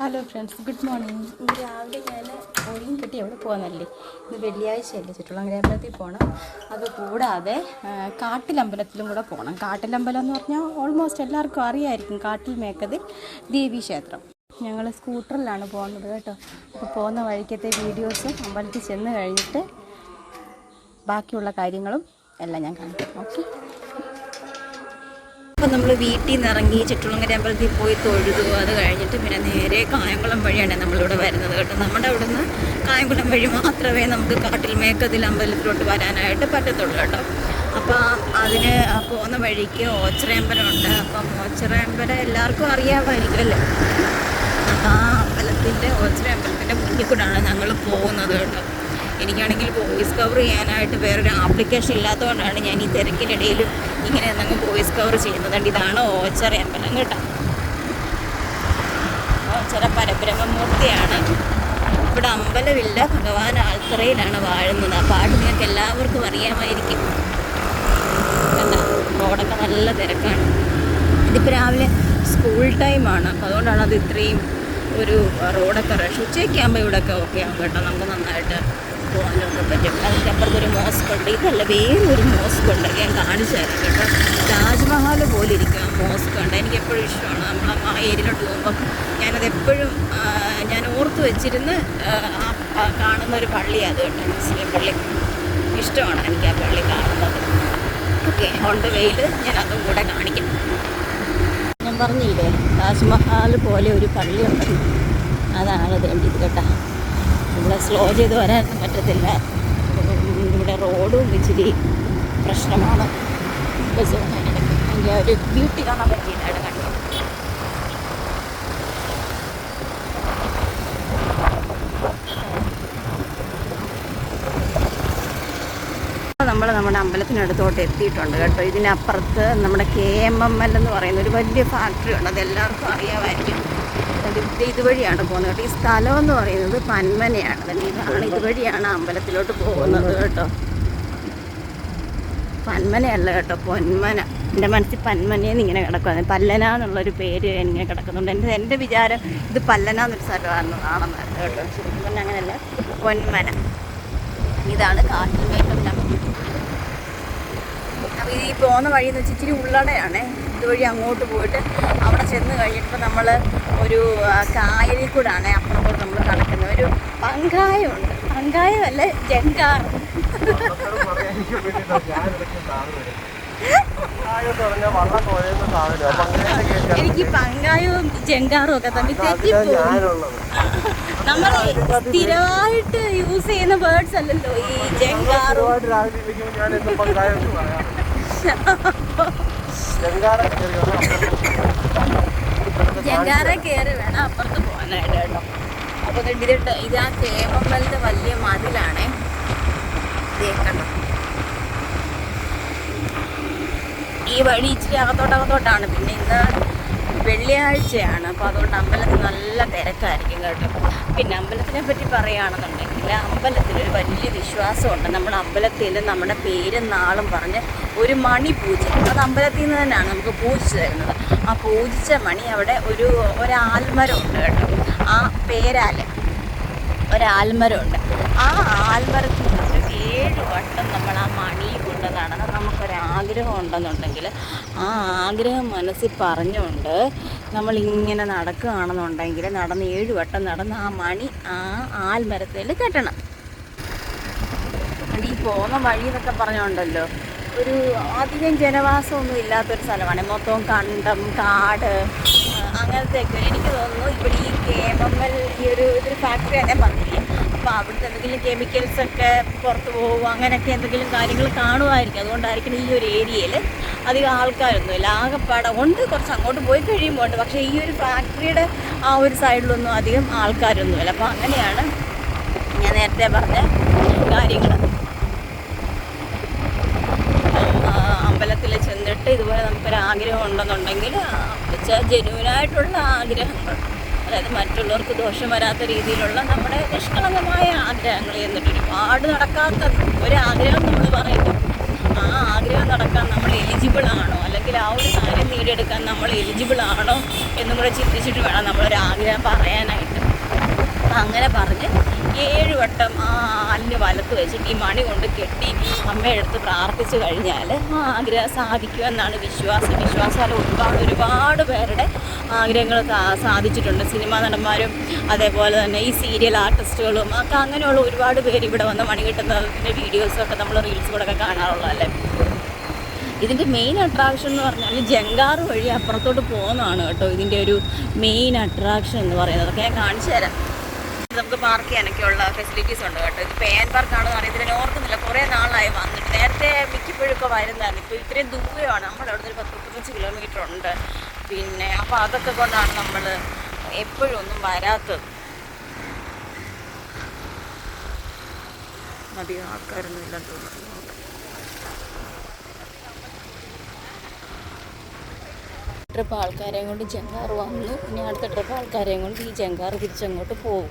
Hello friends good morning ഇന്ന് രാവിലെ ഞാൻ ഒഴിയും കെട്ടി എവിടെ പോകുന്നല്ലേ ഇന്ന് വെള്ളിയാഴ്ചയല്ലേ ചുറ്റുള്ള അമ്പലത്തിൽ പോകണം അത് കൂടാതെ ആ, കാട്ടിലമ്പലത്തിലും കൂടെ പോകണം കാട്ടിലമ്പലം എന്ന് പറഞ്ഞാൽ ഓൾമോസ്റ്റ് എല്ലാവർക്കും അറിയായിരിക്കും കാട്ടിൽ മേക്കതിൽ ദേവി ക്ഷേത്രം. ഞങ്ങൾ സ്കൂട്ടറിലാണ് പോകുന്നത് കേട്ടോ. അപ്പോൾ പോകുന്ന വഴിക്കത്തെ വീഡിയോസും അമ്പലത്തിൽ ചെന്ന് കഴിഞ്ഞിട്ട് ബാക്കിയുള്ള കാര്യങ്ങളും എല്ലാം ഞാൻ കാണിക്കാം. ഓക്കെ അപ്പം നമ്മൾ വീട്ടിൽ നിന്ന് ഇറങ്ങി ചുറ്റുളങ്ങര അമ്പലത്തിൽ പോയി തൊഴുതു. അത് കഴിഞ്ഞിട്ട് പിന്നെ നേരെ കായംകുളം വഴിയാണ് നമ്മളിവിടെ വരുന്നത് കേട്ടോ. നമ്മുടെ അവിടെ നിന്ന് കായംകുളം വഴി മാത്രമേ നമുക്ക് കാട്ടിൽ മേക്കതിൽ അമ്പലത്തിലോട്ട് വരാനായിട്ട് പറ്റത്തുള്ളൂ കേട്ടോ. അപ്പോൾ അതിന് പോകുന്ന വഴിക്ക് ഓച്ചറയമ്പലമുണ്ട്. അപ്പം ഓച്ചറയമ്പലം എല്ലാവർക്കും അറിയാമായിരിക്കുമല്ലോ ആ അമ്പലത്തിന്റെ ഓച്ചിറയമ്പലത്തിന്റെ മുന്നിൽ കൂടാണ് ഞങ്ങൾ പോകുന്നത് കേട്ടോ. എനിക്കാണെങ്കിൽ വോയിസ് കവർ ചെയ്യാനായിട്ട് വേറൊരു ആപ്ലിക്കേഷൻ ഇല്ലാത്തതുകൊണ്ടാണ് ഞാൻ ഈ തിരക്കിനിടയിൽ ഇങ്ങനെ നിങ്ങൾ വോയിസ് കവർ ചെയ്യുന്നത്. ഇതാണ് ഓച്ചറ അമ്പലം കേട്ടോ. ഓച്ചറ പരബ്രഹ്മമൂർത്തിയാണ്. ഇവിടെ അമ്പലമില്ല. ഭഗവാൻ ആൽത്തറയിലാണ് വാഴുന്നത്. ആ പാട്ട് നിങ്ങൾക്ക് എല്ലാവർക്കും അറിയാമായിരിക്കും. റോഡൊക്കെ നല്ല തിരക്കാണ്. ഇതിപ്പോൾ രാവിലെ സ്കൂൾ ടൈമാണ് അപ്പോൾ അതുകൊണ്ടാണ് അത് ഇത്രയും ഒരു റോഡൊക്കെ റഷ് ഉച്ചയൊക്കെ ആകുമ്പോൾ ഇവിടെയൊക്കെ ഓക്കെ ആകും കേട്ടോ. നമുക്ക് നന്നായിട്ട് പോകാനൊക്കെ പറ്റും അതിന്റെ ഒരു മോസ്ക് ഉണ്ട് ഇതല്ല വേറൊരു മോസ്ക് ഉണ്ട് ഞാൻ കാണിച്ചു തരാം കേട്ടോ താജ്മഹൽ പോലെ ഇരിക്കും ആ മോസ്ക് ഉണ്ട് എനിക്ക് എപ്പോഴും ഇഷ്ടമാണ് നമ്മൾ ആ ഏരിയയിലോട്ട് പോകുമ്പം ഞാനത് എപ്പോഴും ഞാൻ ഓർത്ത് വെച്ചിരുന്ന് കാണുന്ന ഒരു പള്ളിയാണ് അത് കേട്ടോ മുസ്ലിം പള്ളി ഇഷ്ടമാണ് എനിക്ക് ആ പള്ളി കാണുന്നത് ഓക്കെ ഓൺ ദ വെയിൽ ഞാൻ അതും കൂടെ കാണിക്കാം ഞാൻ പറഞ്ഞില്ലേ താജ്മഹൽ പോലെ ഒരു പള്ളിയുണ്ട് അതാണ് വേണ്ടിയത് കേട്ടോ. ഇവിടെ സ്ലോ ചെയ്ത് വരാൻ പറ്റത്തില്ല. ഇവിടെ റോഡും ഇച്ചിരി പ്രശ്നമാണ്. ബസ് ഒരു ബ്യൂട്ടി കാണാൻ പറ്റിയില്ല ഇവിടെ കണ്ടു നമ്മൾ നമ്മുടെ അമ്പലത്തിനടുത്തോട്ട് എത്തിയിട്ടുണ്ട് കേട്ടോ. ഇതിനപ്പുറത്ത് നമ്മുടെ കെ എം എം എൽ എന്ന് പറയുന്ന ഒരു വലിയ ഫാക്ടറി ഉണ്ട്. അത് എല്ലാവർക്കും അറിയാമായിരിക്കും. ഇത് ഇതുവഴിയാണ് പോകുന്നത് കേട്ടോ. ഈ സ്ഥലം എന്ന് പറയുന്നത് പന്മനയാണ്. ഇതാണ് ഇതുവഴിയാണ് അമ്പലത്തിലോട്ട് പോകുന്നത് കേട്ടോ. പന്മനയല്ല കേട്ടോ പൊന്മന. എന്റെ മനസ്സിൽ പന്മനയെന്ന് ഇങ്ങനെ കിടക്കുക പല്ലന എന്നുള്ളൊരു പേര് ഇങ്ങനെ കിടക്കുന്നുണ്ട്. എന്റെ എന്റെ വിചാരം ഇത് പല്ലന എന്നൊരു സ്ഥലമാണെന്ന് ആണെന്ന് കേട്ടോ. ശരിക്കും അങ്ങനെയല്ല. പൊന്മന. ഇതാണ് കാട്ടിൽ അപ്പോൾ ഈ പോകുന്ന വഴി എന്ന് വെച്ചാൽ ഇച്ചിരി ഉള്ളടയാണ്. ഇതുവഴി അങ്ങോട്ട് പോയിട്ട് അവിടെ ചെന്ന് കഴിഞ്ഞപ്പോൾ നമ്മൾ ഒരു കായലിൽ കൂടാണ്. അപ്പുറത്തോട്ട് നമ്മൾ കടക്കുന്നത് ഒരു പങ്കായമുണ്ട്. പങ്കായമല്ല ജങ്കാർ എനിക്ക് പങ്കായവും ജങ്കാറും ഒക്കെ തമ്മിൽ തെറ്റിപ്പോകും നമ്മൾ സ്ഥിരമായിട്ട് യൂസ് ചെയ്യുന്ന വേർഡ്സ് അല്ലല്ലോ ഈ ജങ്കാറും. ജങ്കാറ കയറി വേണം അപ്പുറത്ത് പോകാനായിട്ട് കേട്ടോ. അപ്പോൾ കണ്ടിട്ട് ഇത് ആ കേമമ്മലിന്റെ വലിയ മതിലാണേ. കണ്ടോ? ഈ വഴി ഇച്ചിരി അകത്തോട്ടകത്തോട്ടാണ് പിന്നെ ഇന്ന് വെള്ളിയാഴ്ചയാണ്. അപ്പോൾ അതുകൊണ്ട് അമ്പലത്തിൽ നല്ല തിരക്കായിരിക്കും കേട്ടോ. അമ്പലത്തിനെ പറ്റി പറയുകയാണെന്നുണ്ടെങ്കിൽ അമ്പലത്തിൽ ഒരു വലിയ വിശ്വാസമുണ്ട്. നമ്മുടെ അമ്പലത്തിൽ നമ്മുടെ പേരും നാളും പറഞ്ഞ് ഒരു മണി പൂജ. അത് അമ്പലത്തിൽ നിന്ന് തന്നെയാണ് നമുക്ക് പൂജിച്ച് തരുന്നത്. ആ പൂജിച്ച മണി അവിടെ ഒരു ഒരാൽമരമുണ്ട് കേട്ടോ. ആ പേരാൽ ഒരാൽമരമുണ്ട്. ആ ആൽമരത്തിൽ നിന്ന് ഏഴ് വട്ടം നമ്മൾ ആ മണി കൊണ്ട് നടന്ന് നമുക്കൊരാഗ്രഹം ഉണ്ടെന്നുണ്ടെങ്കിൽ ആ ആഗ്രഹം മനസ്സിൽ പറഞ്ഞുകൊണ്ട് നമ്മൾ ഇങ്ങനെ നടക്കുകയാണെന്നുണ്ടെങ്കിൽ നടന്ന് ഏഴ് വട്ടം നടന്ന് ആ മണി ആ ആൽമരത്തിൽ കെട്ടണം. ഈ പോകുന്ന വഴി എന്നൊക്കെ പറഞ്ഞുണ്ടല്ലോ. ഒരു അധികം ജനവാസമൊന്നും ഇല്ലാത്തൊരു സ്ഥലമാണ്. മൊത്തം കണ്ടം കാട് അങ്ങനത്തെ അങ്ങനത്തെയൊക്കെ. എനിക്ക് തോന്നുന്നു ഇവിടെ ഈ കേമമ്മൽ ഈ ഒരു ഇതൊരു ഫാക്ടറി തന്നെ പറഞ്ഞില്ലേ? അപ്പോൾ അവിടുത്തെ എന്തെങ്കിലും കെമിക്കൽസൊക്കെ പുറത്ത് പോകും അങ്ങനെയൊക്കെ എന്തെങ്കിലും കാര്യങ്ങൾ കാണുമായിരിക്കും അതുകൊണ്ടായിരിക്കണം ഈ ഒരു ഏരിയയിൽ അധികം ആൾക്കാരൊന്നുമില്ല. ആകെപ്പാടെ ഉണ്ട് കുറച്ച് അങ്ങോട്ട് പോയി കഴിയുമ്പോൾ ഉണ്ട്. പക്ഷേ ഈ ഒരു ഫാക്ടറിയുടെ ആ ഒരു സൈഡിലൊന്നും അധികം ആൾക്കാരൊന്നുമില്ല. അപ്പോൾ അങ്ങനെയാണ് ഞാൻ നേരത്തെ പറഞ്ഞ കാര്യങ്ങൾ അമ്പലത്തിൽ ചെന്നിട്ട് ഇതുപോലെ നമുക്കൊരു ആഗ്രഹം ഉണ്ടെന്നുണ്ടെങ്കിൽ ജനുവിനായിട്ടുള്ള ആഗ്രഹങ്ങൾ അതായത് മറ്റുള്ളവർക്ക് ദോഷം വരാത്ത രീതിയിലുള്ള നമ്മുടെ നിഷ്കളങ്കമായ ആഗ്രഹങ്ങൾ എന്നിട്ട് ഒരുപാട് നടക്കാത്ത ഒരാഗ്രഹം നമ്മൾ ആ ആഗ്രഹം നടക്കാൻ നമ്മൾ എലിജിബിൾ ആണോ? അല്ലെങ്കിൽ ആ ഒരു കാര്യം നേടിയെടുക്കാൻ നമ്മൾ എലിജിബിൾ ആണോ? എന്നും കൂടെ ചിന്തിച്ചിട്ട് വേണം നമ്മളൊരു ആഗ്രഹം പറയാനായിട്ട്. അപ്പം അങ്ങനെ പറഞ്ഞ് ഏഴ് വട്ടം ആ അല്ല് വലത്ത് വെച്ചിട്ട് ഈ മണി കൊണ്ട് കെട്ടി അമ്മയുടെ അടുത്ത് പ്രാർത്ഥിച്ചു കഴിഞ്ഞാൽ ആഗ്രഹം സാധിക്കുമെന്നാണ് വിശ്വാസം. വിശ്വാസാൽ ഒരുപാട് ഒരുപാട് പേരുടെ ആഗ്രഹങ്ങൾ സാധിച്ചിട്ടുണ്ട്. സിനിമാ നടന്മാരും അതേപോലെ തന്നെ ഈ സീരിയൽ ആർട്ടിസ്റ്റുകളും ഒക്കെ അങ്ങനെയുള്ള ഒരുപാട് പേര് ഇവിടെ വന്ന് മണി കിട്ടുന്നതിന്റെ വീഡിയോസൊക്കെ നമ്മൾ റീൽസ് കൂടെ ഒക്കെ കാണാറുള്ളതല്ലേ? ഇതിന്റെ മെയിൻ അട്രാക്ഷൻ എന്ന് പറഞ്ഞാൽ ജങ്കാർ വഴി അപ്പുറത്തോട്ട് പോകുന്നതാണ് കേട്ടോ ഇതിന്റെ ഒരു മെയിൻ അട്രാക്ഷൻ എന്ന് പറയുന്നത്. അതൊക്കെ ഞാൻ കാണിച്ചു തരാം. നമുക്ക് പാർക്ക് ചെയ്യാനൊക്കെയുള്ള ഫെസിലിറ്റീസ് ഉണ്ട് കേട്ടോ. ഇത് പേൻ പാർക്കാണെന്ന് അറിയത്തില്ല ഓർക്കുന്നില്ല. കുറേ നാളായി വന്നിട്ട്. നേരത്തെ മിക്കപ്പോഴും ഒക്കെ വരുന്നതാണ് ഇപ്പൊ ഇത്രയും ദൂരമാണ് നമ്മുടെ അവിടെ ഒരു പത്ത് മുപ്പത്തഞ്ച് കിലോമീറ്റർ ഉണ്ട്. പിന്നെ അപ്പോൾ അതൊക്കെ കൊണ്ടാണ് നമ്മൾ എപ്പോഴും ഒന്നും വരാത്തത്. അധികം ആൾക്കാരൊന്നും ഇല്ലെന്ന് തോന്നുന്നു ട്രിപ്പ് ആൾക്കാരെയും കൊണ്ട് ജങ്കാർ വന്നു ഇനി അടുത്ത ട്രിപ്പ് ആൾക്കാരെയും കൊണ്ട് ഈ ജങ്കാർ തിരിച്ചങ്ങോട്ട് പോകും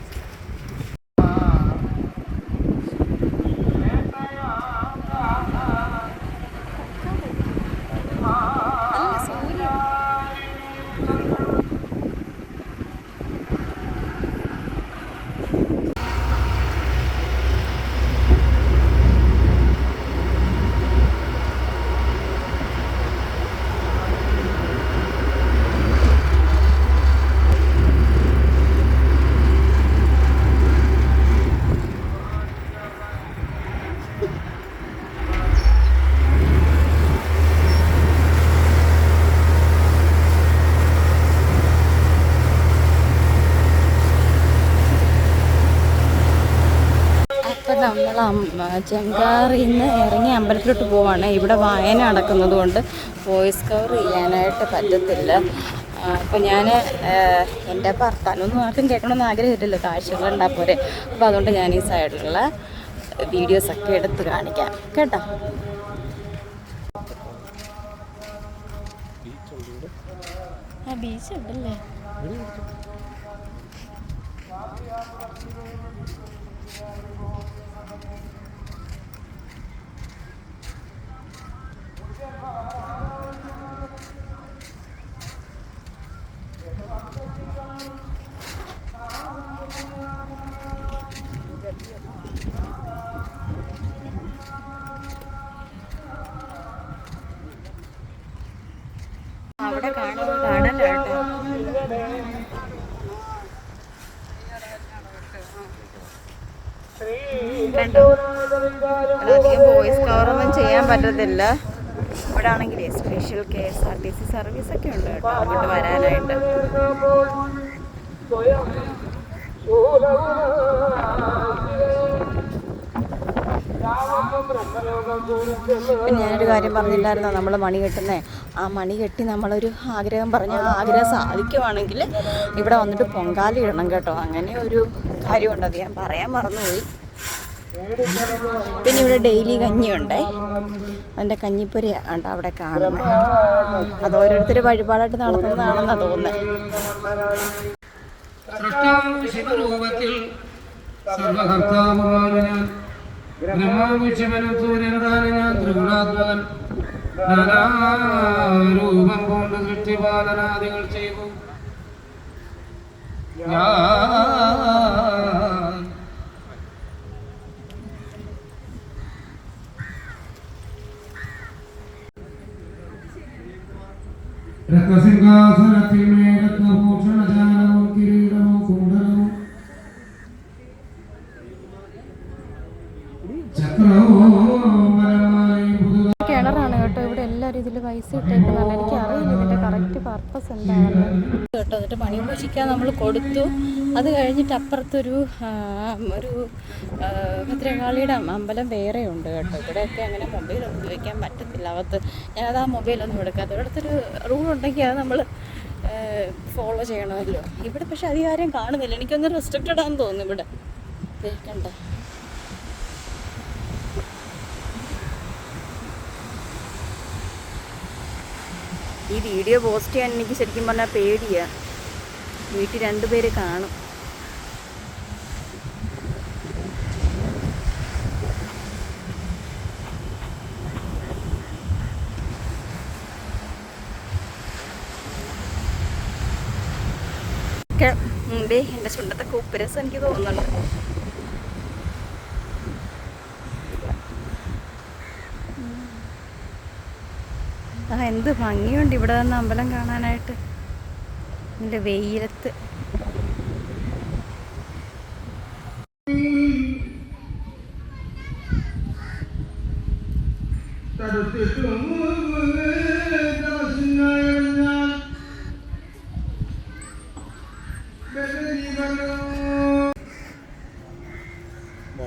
അപ്പം നമ്മൾ ചെങ്കാറിൽ നിന്ന് ഇറങ്ങി അമ്പലത്തിലോട്ട് പോവാണ്. ഇവിടെ വായന നടക്കുന്നത് കൊണ്ട് വോയിസ് കവർ ചെയ്യാനായിട്ട് പറ്റത്തില്ല. അപ്പം ഞാൻ എന്റെ ഭർത്താനൊന്നും ആർക്കും കേൾക്കണമെന്ന് ആഗ്രഹമില്ലല്ലോ. കാഴ്ചകളുണ്ടാ പോരെ. അപ്പോൾ അതുകൊണ്ട് ഞാൻ ഈ സൈഡിലുള്ള വീഡിയോസൊക്കെ എടുത്ത് കാണിക്കാം. കേട്ടോ? ആ ബീച്ച് ഉണ്ടല്ലേ? അവിടെ കാണുന്നത് കടലാട്ടോ കണ്ടോ അധികം വോയിസ് കവറൊന്നും ചെയ്യാൻ പറ്റത്തില്ല. ഇവിടെ ആണെങ്കിൽ special K S R T C service ഒക്കെ ഉണ്ട് കേട്ടോ അങ്ങോട്ട് വരാനായിട്ട്. ഞാനൊരു കാര്യം പറഞ്ഞില്ലായിരുന്നോ നമ്മൾ മണി കെട്ടുന്നേ. ആ മണി കെട്ടി നമ്മളൊരു ആഗ്രഹം പറഞ്ഞ ആ ആഗ്രഹം സാധിക്കുവാണെങ്കിൽ ഇവിടെ വന്നിട്ട് പൊങ്കാല ഇടണം കേട്ടോ. അങ്ങനെ ഒരു കാര്യമുണ്ട്. അത് ഞാൻ പറയാൻ മറന്നുപോയി. പിന്നെ ഇവിടെ ഡെയിലി കഞ്ഞിയുണ്ടേ. അതിന്റെ കഞ്ഞിപ്പുരയാണ് അവിടെ കാണുന്നത് അത് ഓരോരുത്തർ വഴിപാടായിട്ട് നടത്തുന്നതാണെന്ന് ഞാൻ രത്നസിംഹാസനത്തിൽ മേഘത്വഭൂഷണജാലവും കിരീടവും കുണ്ടലവും കിണറാണ് കേട്ടോ. ഇവിടെ എല്ലാവരും ഇതിൽ പൈസ ഇട്ടേക്കുന്നതാണ് എനിക്ക് അറിയില്ല ഇതിന്റെ കറക്റ്റ് പർപ്പസ് എന്താണെന്ന്. കേട്ടോ എന്നിട്ട് മണിപൂശിക്കാൻ നമ്മൾ കൊടുത്തു. അത് കഴിഞ്ഞിട്ട് അപ്പുറത്തൊരു ഒരു ഭദ്രകാളിയുടെ അമ്പലം വേറെ ഉണ്ട് കേട്ടോ. ഇവിടെയൊക്കെ അങ്ങനെ മൊബൈൽ ഉപയോഗിക്കാൻ പറ്റത്തില്ല. അവത്ത് ഞാനത് ആ മൊബൈലൊന്നും എടുക്കാത്ത ഇവിടുത്തെ റൂൾ ഉണ്ടെങ്കിൽ അത് നമ്മൾ ഫോളോ ചെയ്യണമല്ലോ. ഇവിടെ പക്ഷെ അധികാരം കാണുന്നില്ല. എനിക്കൊന്ന് റെസ്ട്രിക്റ്റഡ് ആണെന്ന് തോന്നുന്നു ഇവിടെ. കണ്ട. ഈ വീഡിയോ പോസ്റ്റ് ചെയ്യാൻ എനിക്ക് ശരിക്കും പറഞ്ഞാൽ പേടിയാ. വീട്ടിൽ രണ്ടുപേര് കാണും. ദേ എന്റെ ചുണ്ടത്തൊക്കെ ഉപ്പുരസം എനിക്ക് തോന്നുന്നുണ്ട്. ആ എന്ത് ഭംഗിയുണ്ട് ഇവിടെ നിന്ന് അമ്പലം കാണാനായിട്ട്. ഇതിന്റെ വെയിലത്ത്.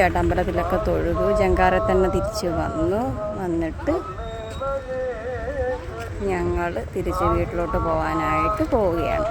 ചേട്ടാ അമ്പലത്തിലൊക്കെ തൊഴുതു. ജങ്കാറെ തന്നെ തിരിച്ചു വന്നു. വന്നിട്ട് ഞങ്ങൾ തിരിച്ച് വീട്ടിലോട്ട് പോകാനായിട്ട് പോവുകയാണ്.